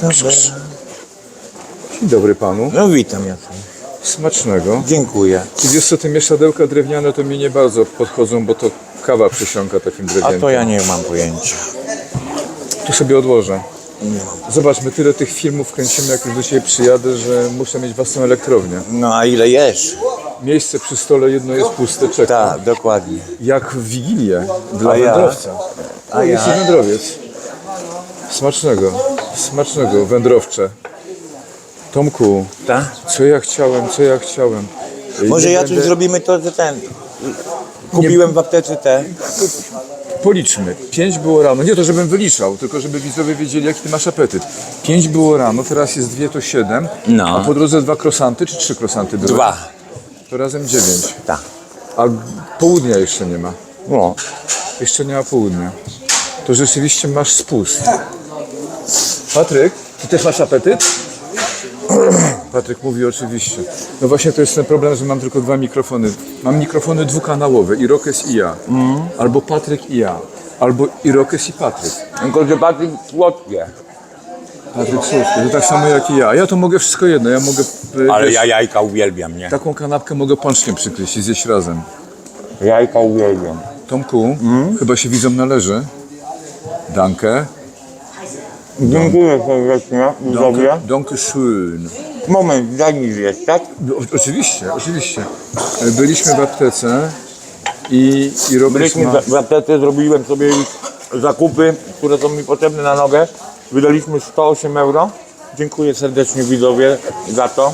Dzień dobry panu. No witam Jacek. Smacznego. Dziękuję. I wiesz co, te mieszadełka drewniane to mi nie bardzo podchodzą, bo to kawa przysiąka takim A to ja nie mam pojęcia. Tu sobie odłożę. Zobacz, my tyle tych filmów kręcimy, jak już do Ciebie przyjadę, że muszę mieć własną elektrownię. No a ile jesz? Miejsce przy stole jedno jest puste, czeka. Tak, dokładnie. Jak w Wigilię dla A ja? wędrowca. A ja? jesteś wędrowiec. Smacznego, smacznego, wędrowcze. Tomku, Tak? co ja chciałem, co ja chciałem. Może Nie ja będę- coś zrobimy to, że ten. Kupiłem w aptece te. Policzmy. Pięć było rano. Nie to, żebym wyliczał, tylko żeby widzowie wiedzieli, jaki ty masz apetyt. Pięć było rano, teraz jest dwie, to siedem. No. A po drodze dwa krosanty, czy trzy krosanty były? Dwa. To razem dziewięć. Tak. A południa jeszcze nie ma. No. Jeszcze nie ma południa. To rzeczywiście masz spust. Patryk, ty też masz apetyt? Patryk mówi oczywiście. No właśnie to jest ten problem, że mam tylko dwa mikrofony. Mam mikrofony dwukanałowe, Irokes i ja. Albo Patryk i ja. Albo Irokes i Patryk. Tylko, że Patryk słodkie. Patryk Słuszny, to tak samo jak i ja. Ja to mogę wszystko jedno. Ja mogę e, Ale wiesz, ja jajka uwielbiam, nie? taką kanapkę mogę pączkiem przykryć i zjeść razem. Jajka uwielbiam. Tomku, chyba się widzom należy. Danke. Dziękuję serdecznie, widzowie. Danke schön. Moment, mi zjeść, tak? No, o- oczywiście, oczywiście. E, Byliśmy w aptece i, i robisz Byliśmy ma... w- w aptece, zrobiłem sobie już zakupy, które są mi potrzebne na nogę. Wydaliśmy 108 euro. Dziękuję serdecznie widzowie za to.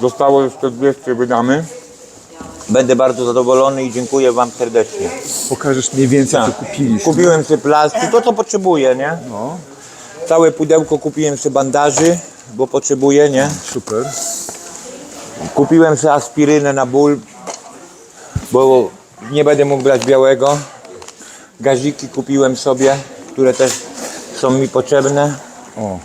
Zostało jeszcze 200 wydamy. Będę bardzo zadowolony i dziękuję Wam serdecznie. Pokażesz mniej więcej, co kupiliśmy. Kupiłem sobie plastik, to co potrzebuję, nie? No, Całe pudełko kupiłem sobie bandaży, bo potrzebuję, nie? super. Kupiłem sobie aspirynę na ból, bo nie będę mógł brać białego. Gaziki kupiłem sobie, które też są mi potrzebne. O,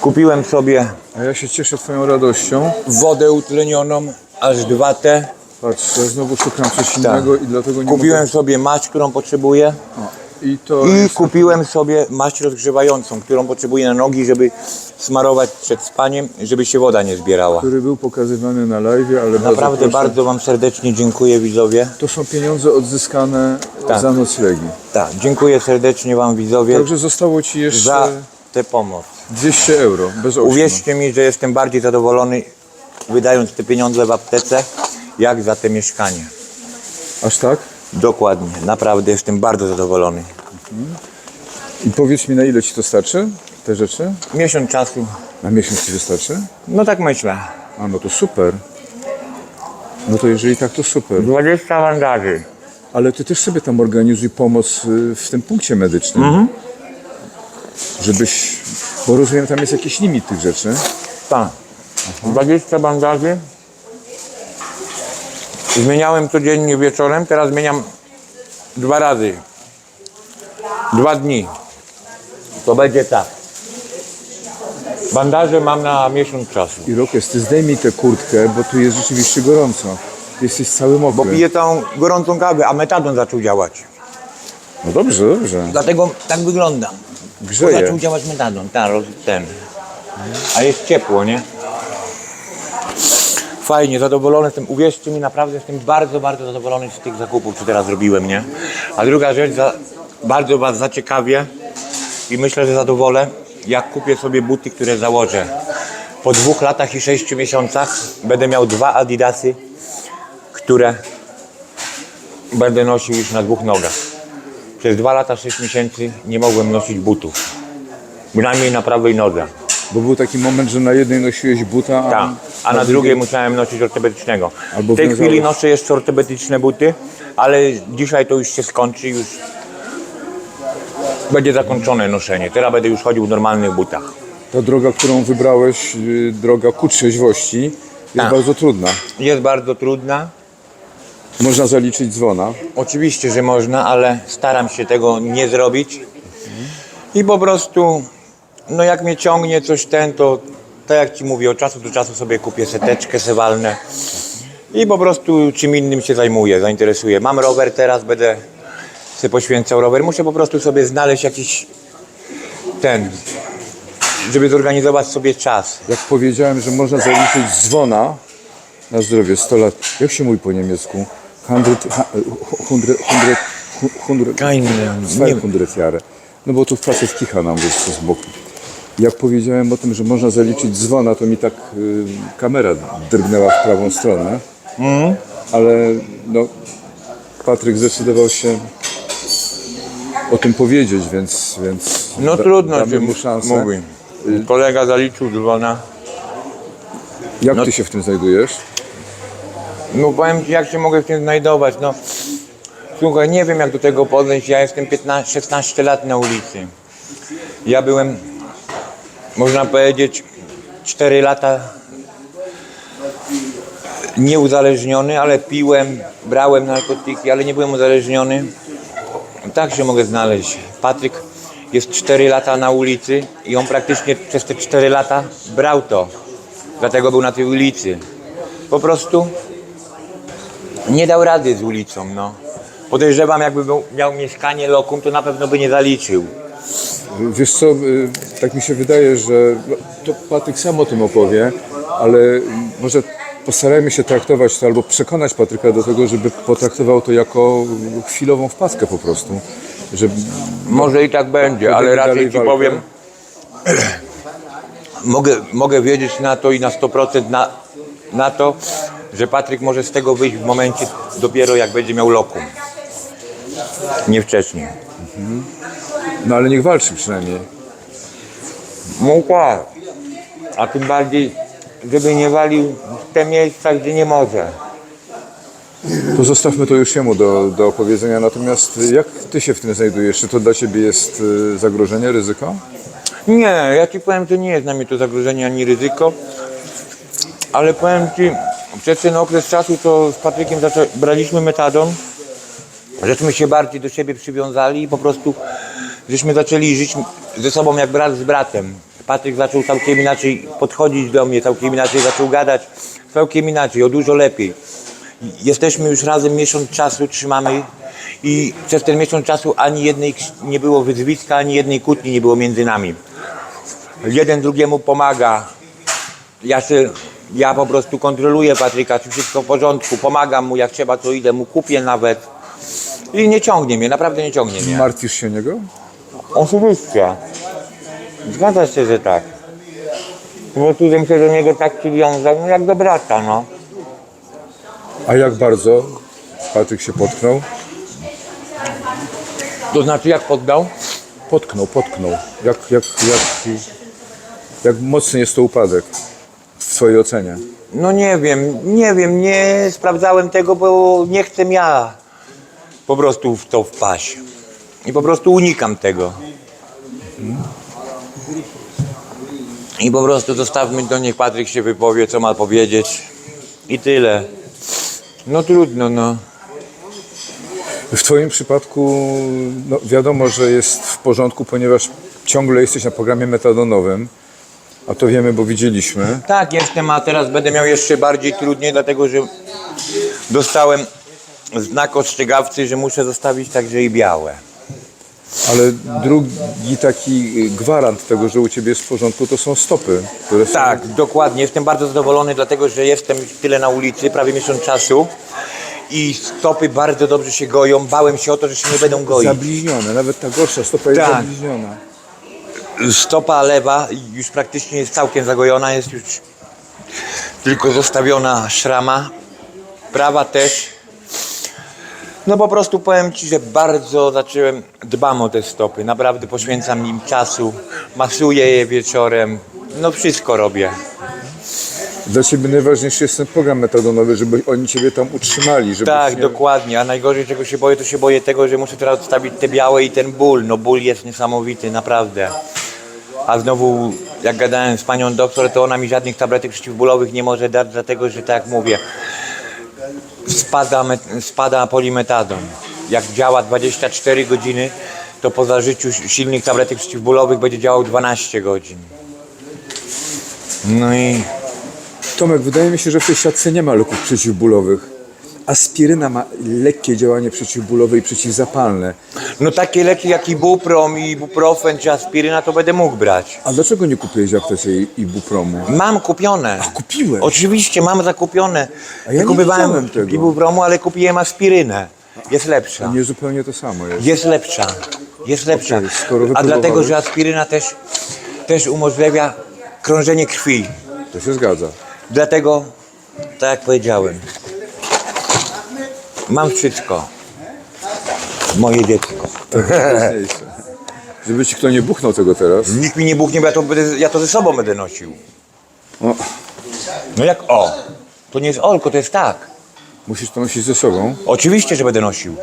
Kupiłem sobie a ja się cieszę twoją radością. wodę utlenioną, aż dwa te. Patrz, ja znowu szukam coś innego i dlatego nie Kupiłem sobie maść, którą potrzebuję. mogę... O, I to I jest... kupiłem sobie maść rozgrzewającą, którą potrzebuję na nogi, żeby smarować przed spaniem, żeby się woda nie zbierała. który był pokazywany na live, ale Naprawdę bardzo, proszę. bardzo Wam serdecznie dziękuję widzowie. To są pieniądze odzyskane Tak. za noclegi. Tak, dziękuję serdecznie Wam widzowie Także zostało ci jeszcze za tę pomoc. 200 euro, bez ośmiu. Uwierzcie mi, że jestem bardziej zadowolony wydając te pieniądze w aptece, jak za te mieszkanie. Aż tak? Dokładnie, naprawdę jestem bardzo zadowolony. I powiedz mi, na ile ci to starczy, te rzeczy? Miesiąc czasu, Na miesiąc ci wystarczy? no tak myślę. A, no to super. No to jeżeli tak, to super. 20 bandaży. Ale ty też sobie tam organizuj pomoc y, w tym punkcie medycznym. Mhm. Żebyś, bo rozumiem, tam jest jakiś limit tych rzeczy. Tak. 20 bandaży. Zmieniałem codziennie wieczorem, teraz zmieniam dwa razy. Dwa dni. To będzie tak. Bandaże mam na miesiąc czasu. I Rokes, ty zdejmij tę kurtkę, bo tu jest rzeczywiście gorąco. Ty jesteś cały Bo mokry. piję tą gorącą kawę, a metadon zaczął działać. No dobrze, dobrze. Dlatego tak wygląda. Bo Grzeje. zaczął działać metadon, ten, roz- ten. A jest ciepło, nie? Fajnie, zadowolony jestem. Uwierzcie mi, naprawdę jestem bardzo, bardzo zadowolony z tych zakupów, co teraz zrobiłem, nie? A druga rzecz, za, bardzo Was zaciekawię i myślę, że zadowolę, jak kupię sobie buty, które założę. Po dwóch latach i sześciu miesiącach będę miał dwa adidasy, które będę nosił już na dwóch nogach. Przez dwa lata, sześć miesięcy nie mogłem nosić butów. Bynajmniej na prawej nodze. Bo był taki moment, że na jednej nosiłeś buta, a, Tak. A na drugiej musiałem nosić ortopedycznego. Albo w tej wiązałeś. chwili noszę jeszcze ortopedyczne buty, ale dzisiaj to już się skończy, już będzie zakończone noszenie. Teraz będę już chodził w normalnych butach. ta droga, którą wybrałeś, y, droga ku trzeźwości, jest Tak. bardzo trudna. Jest bardzo trudna. Można zaliczyć dzwona. Oczywiście, że można, ale staram się tego nie zrobić. I po prostu, no jak mnie ciągnie coś ten, to tak jak Ci mówię, od czasu do czasu sobie kupię seteczkę, se walnę. I po prostu czym innym się zajmuję, zainteresuję. Mam rower teraz, będę sobie poświęcał rower. Muszę po prostu sobie znaleźć jakiś ten żeby zorganizować sobie czas. Jak powiedziałem, że można zaliczyć dzwona na zdrowie 100 lat. Jak się mówi po niemiecku? Hundred, hundred, hundred, hundred, Keine, nie- 200 Jahre. No bo tu facet kicha nam wiesz, z boku. Jak powiedziałem o tym, że można zaliczyć dzwona, to mi tak y, kamera drgnęła w prawą stronę. Ale no, Patryk zdecydował się o tym powiedzieć, więc, więc No da- trudno, damy czy mu szansę. mówi. Kolega zaliczył dzwona. Jak ty się w tym znajdujesz? No powiem ci, jak się mogę w tym znajdować, no. Słuchaj, nie wiem jak do tego podejść, ja jestem 15, 16 lat na ulicy. Ja byłem, można powiedzieć, 4 lata nieuzależniony, ale piłem, brałem narkotyki, ale nie byłem uzależniony. Tak się mogę znaleźć. Patryk jest 4 lata na ulicy i on praktycznie przez te 4 lata brał to. Dlatego był na tej ulicy. Po prostu nie dał rady z ulicą, no. Podejrzewam, jakby był, miał mieszkanie lokum, to na pewno by nie zaliczył. Wiesz co, y, tak mi się wydaje, że no, to Patryk sam o tym opowie, ale może postarajmy się traktować to albo przekonać Patryka do tego, żeby potraktował to jako chwilową wpadkę po prostu. Że Może i tak będzie, ale raczej ci walkę. powiem, mogę, mogę wiedzieć na to i na 100% na, na to, że Patryk może z tego wyjść w momencie dopiero jak będzie miał lokum. Nie wcześniej. no ale niech walczy przynajmniej. Tak. A tym bardziej, żeby nie walił w te miejsca, gdzie nie może. To zostawmy to już jemu do, do opowiedzenia. Natomiast jak ty się w tym znajdujesz? Czy to dla ciebie jest y, zagrożenie, ryzyko? Nie, ja ci powiem, że nie jest dla mnie to zagrożenie ani ryzyko, ale powiem ci, przez ten okres czasu to z Patrykiem zaczę- braliśmy metadon, żeśmy się bardziej do siebie przywiązali i po prostu żeśmy zaczęli żyć ze sobą jak brat z bratem. Patryk zaczął całkiem inaczej podchodzić do mnie, całkiem inaczej zaczął gadać, całkiem inaczej, o dużo lepiej. Jesteśmy już razem miesiąc czasu, trzymamy i przez ten miesiąc czasu ani jednej nie było wyzwiska, ani jednej kłótni nie było między nami. Jeden drugiemu pomaga. Ja, się, ja po prostu kontroluję Patryka, czy wszystko w porządku, pomagam mu, jak trzeba to idę mu kupię nawet. I nie ciągnie mnie, naprawdę nie ciągnie mnie. Martwisz się o niego? Oczywiście. Zgadza się, że tak. Po prostu bym się do niego tak przywiązał, no jak do brata, no. A jak bardzo Patryk się potknął? To znaczy jak poddał? Potknął, potknął. Jak, jak, jak, jak mocny jest to upadek w twojej ocenie? No nie wiem, nie wiem, nie sprawdzałem tego, bo nie chcę ja po prostu w to wpaść. I po prostu unikam tego. I po prostu zostawmy to, niech Patryk się wypowie, co ma powiedzieć. I tyle. No trudno, no. W Twoim przypadku no, wiadomo, że jest w porządku, ponieważ ciągle jesteś na programie metadonowym, a to wiemy, bo widzieliśmy. Tak, jestem, a teraz będę miał jeszcze bardziej trudniej, dlatego że dostałem znak ostrzegawczy, że muszę zostawić także i białe. Ale drugi taki gwarant tego, że u Ciebie jest w porządku, to są stopy, które są... Tak, dokładnie. Jestem bardzo zadowolony, dlatego że jestem tyle na ulicy, prawie miesiąc czasu. I stopy bardzo dobrze się goją. Bałem się o to, że się nie będą goić. Zabliźnione, nawet ta gorsza stopa jest Tak. zabliźniona. Stopa lewa już praktycznie jest całkiem zagojona, jest już tylko zostawiona szrama. Prawa też. No po prostu powiem Ci, że bardzo zacząłem, dbam o te stopy. Naprawdę poświęcam im czasu, masuję je wieczorem. No wszystko robię. Dla Ciebie najważniejszy jest ten program metadonowy, żeby oni Ciebie tam utrzymali, żeby Tak, nie... dokładnie. A najgorzej czego się boję, to się boję tego, że muszę teraz odstawić te białe i ten ból. No ból jest niesamowity, naprawdę. A znowu, jak gadałem z panią doktor, to ona mi żadnych tabletek przeciwbólowych nie może dać, dlatego że tak jak mówię, spada, spada polimetadon. Jak działa 24 godziny, to po zażyciu silnych tabletek przeciwbólowych będzie działał 12 godzin. No i Tomek, wydaje mi się, że w tej siatce nie ma leków przeciwbólowych. Aspiryna ma lekkie działanie przeciwbólowe i przeciwzapalne. No takie leki jak ibuprom, i ibuprofen czy aspiryna to będę mógł brać. A dlaczego nie kupiłeś w aptece ibupromu? Mam kupione. A kupiłeś? Oczywiście, mam zakupione. A ja nie kupowałem tego. ibupromu, ale kupiłem aspirynę. Jest lepsza. Nie zupełnie to samo jest. Jest lepsza. Jest lepsza. Okej, skoro A wypróbowałeś- dlatego, że aspiryna też, też umożliwia krążenie krwi. To się zgadza. Dlatego, tak jak powiedziałem, mam wszystko. Moje dziecko. Żeby ci kto nie buchnął tego teraz. Nikt mi nie buchnie, bo ja to, będę, ja to ze sobą będę nosił. O, No jak o? To nie jest olko, to jest tak. musisz to nosić ze sobą. Oczywiście, że będę nosił.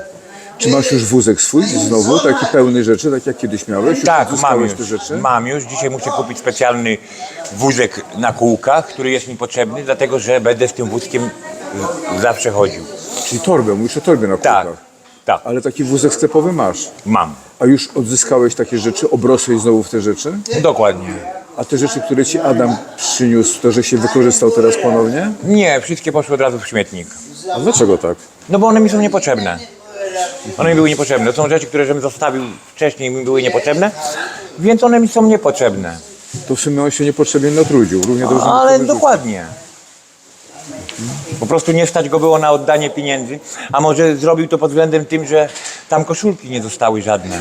Czy masz już wózek swój znowu, taki pełny rzeczy, tak jak kiedyś miałeś? Już Tak, mam odzyskałeś już. te rzeczy? Mam już. Dzisiaj muszę kupić specjalny wózek na kółkach, który jest mi potrzebny, dlatego że będę z tym wózkiem z- zawsze chodził. Czyli torbę, mówisz o torbie na Tak, kółkach. tak, Ale taki wózek sklepowy masz. mam. A już odzyskałeś takie rzeczy, obrosłeś znowu w te rzeczy? Dokładnie. A te rzeczy, które ci Adam przyniósł, to że się wykorzystał teraz ponownie? Nie, wszystkie poszły od razu w śmietnik. A dlaczego tak? No bo one mi są niepotrzebne. One mi były niepotrzebne. To są rzeczy, które żebym zostawił wcześniej mi były niepotrzebne, więc one mi są niepotrzebne. To w sumie on się niepotrzebnie natrudził. Równie dobrze mógł to Ale wyrzucić. dokładnie. Po prostu nie stać go było na oddanie pieniędzy, a może zrobił to pod względem tym, że tam koszulki nie zostały żadne.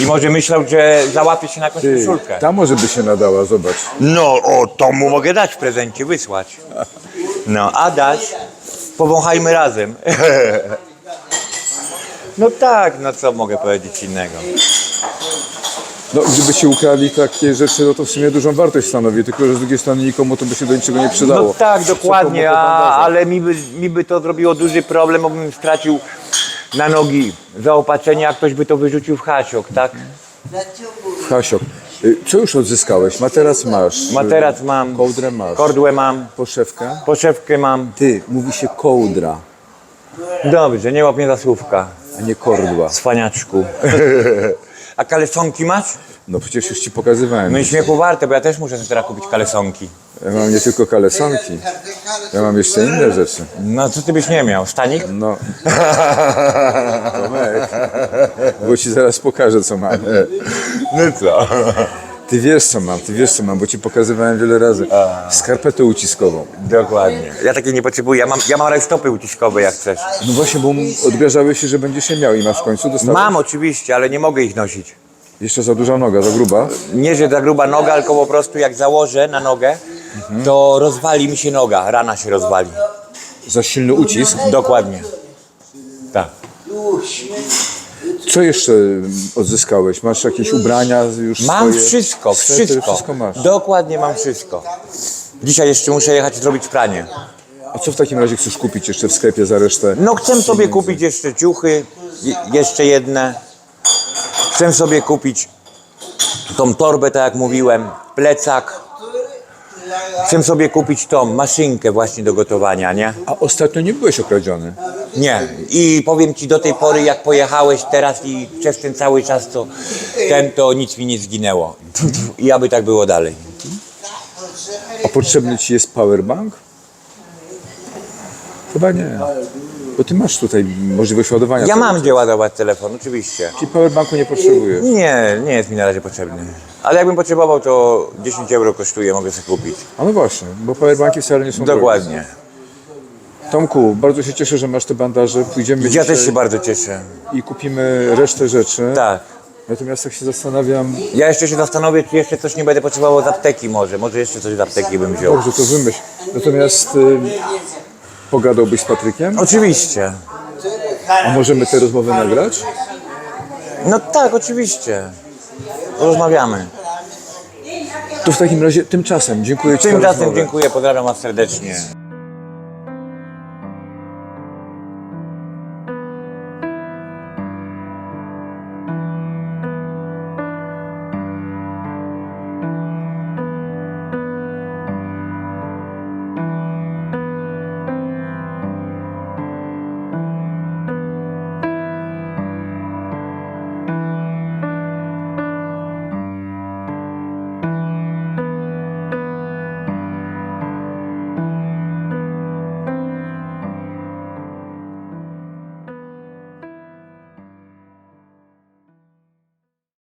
I może myślał, że załapie się na jakąś Ty, koszulkę. ta może by się nadała, zobacz. No, o, to mu mogę dać w prezencie, wysłać. No, a dać? Powąchajmy razem. No tak, no co mogę powiedzieć innego. No, gdyby ci ukradli takie rzeczy, no to w sumie dużą wartość stanowi, tylko że z drugiej strony nikomu to by się do niczego nie przydało. No tak, dokładnie, a, ale mi by, mi by to zrobiło duży problem, bo bym stracił na nogi zaopatrzenie, a ktoś by to wyrzucił w hasiok, tak? Hasiok, y, co już odzyskałeś? Materac masz. Materac mam, Kołdrę masz. kordłę mam, Poszewkę? poszewkę mam. Ty, mówi się kołdra, Dobrze, nie łap mnie za słówka, a nie kordła. cwaniaczku. A kalesonki masz? No przecież już ci pokazywałem. No i śmiechu warte, bo ja też muszę sobie teraz kupić kalesonki. Ja mam nie tylko kalesonki, ja mam jeszcze inne rzeczy. No co ty byś nie miał? Stanik? No. Tomek, bo ci zaraz pokażę, co mam. No co? Ty wiesz, co mam, ty wiesz, co mam, bo ci pokazywałem wiele razy. Skarpetę uciskową. Dokładnie. Ja takiej nie potrzebuję, ja mam, ja mam rajstopy uciskowe jak chcesz. No właśnie, bo odgrażałeś się, że będziesz je miał i masz w końcu dostałeś. Mam oczywiście, ale nie mogę ich nosić. Jeszcze za duża noga, za gruba. Nie, że za gruba noga, tylko po prostu jak założę na nogę, to rozwali mi się noga, rana się rozwali. Za silny ucisk. Dokładnie. Tak. Co jeszcze odzyskałeś? Masz jakieś ubrania już Mam swoje? wszystko, wszystko. wszystko masz. Dokładnie mam wszystko. Dzisiaj jeszcze muszę jechać zrobić pranie. A co w takim razie chcesz kupić jeszcze w sklepie za resztę? No chcę sobie kupić jeszcze ciuchy, je- jeszcze jedne. Chcę sobie kupić tą torbę, tak jak mówiłem, plecak. Chcę sobie kupić tą maszynkę właśnie do gotowania, nie? A ostatnio nie byłeś okradziony. Nie. I powiem ci do tej pory, jak pojechałeś teraz i przez ten cały czas, to ten, to nic mi nie zginęło. I aby tak było dalej. A potrzebny ci jest powerbank? Chyba nie. Bo ty masz tutaj możliwość ładowania. Ja mam gdzie ładować telefon, oczywiście. Czyli powerbanku nie potrzebujesz. Nie, nie jest mi na razie potrzebny. Ale jakbym potrzebował, to 10 euro kosztuje, mogę sobie kupić. A no właśnie, bo powerbanki wcale nie są drogie. Dokładnie. Tomku, bardzo się cieszę, że masz te bandaże. Pójdziemy Ja też się bardzo cieszę. i kupimy resztę rzeczy. Tak. Natomiast tak się zastanawiam, Ja jeszcze się zastanowię, czy jeszcze coś nie będę potrzebował z apteki może. Może jeszcze coś z apteki bym wziął. dobrze to wymyśl. Natomiast y, pogadałbyś z Patrykiem? Oczywiście. A możemy te rozmowy nagrać? No tak, oczywiście. Rozmawiamy. To w takim razie tymczasem dziękuję Ci za Tymczasem dziękuję, pozdrawiam Was serdecznie.